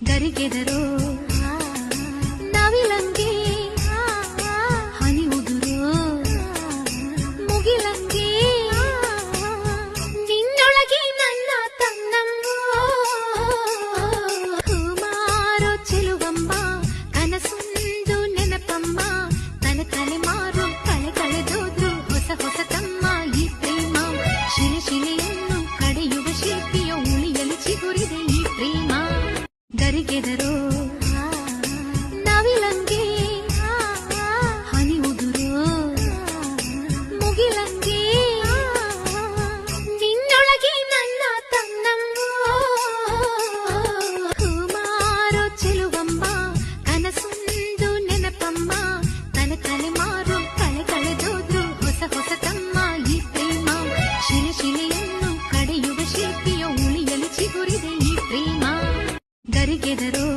ಗರಿಗೆದರೋ ನವಿಲಂಗೆ ಹನಿ ಉದುರೋ ಮುಗಿಲಂಗೆ ನಿನ್ನೊಳಗೆ ನನ್ನ ತನ್ನಮ್ಮ ಕುಮಾರೋ ಚೆಲುವಮ್ಮ ಕನಸೊಂದು ನೆನಪಮ್ಮ ತನ ತಲೆ ಗರಿಗೆದರೋ ನವಿಲಂಗೆ ಹನಿ ಉದುರೋ ಮುಗಿಲಂಗೆ ನಿನ್ನೊಳಗೆ ನನ್ನ ತನ್ನಮ್ಮ ಕುಮಾರೋ ಚೆಲುವಮ್ಮ ಕನಸೊಂದು ನೆನಪಮ್ಮ ತನ ತಲೆ ಮಾರು ಕಳೆ ಕಳೆದೋದ್ರು ಹೊಸ ಹೊಸ ತಮ್ಮ ಈ ಪ್ರೇಮ ಶಿಲೆ ಶಿಲೆಯನ್ನು జరిగెదరో.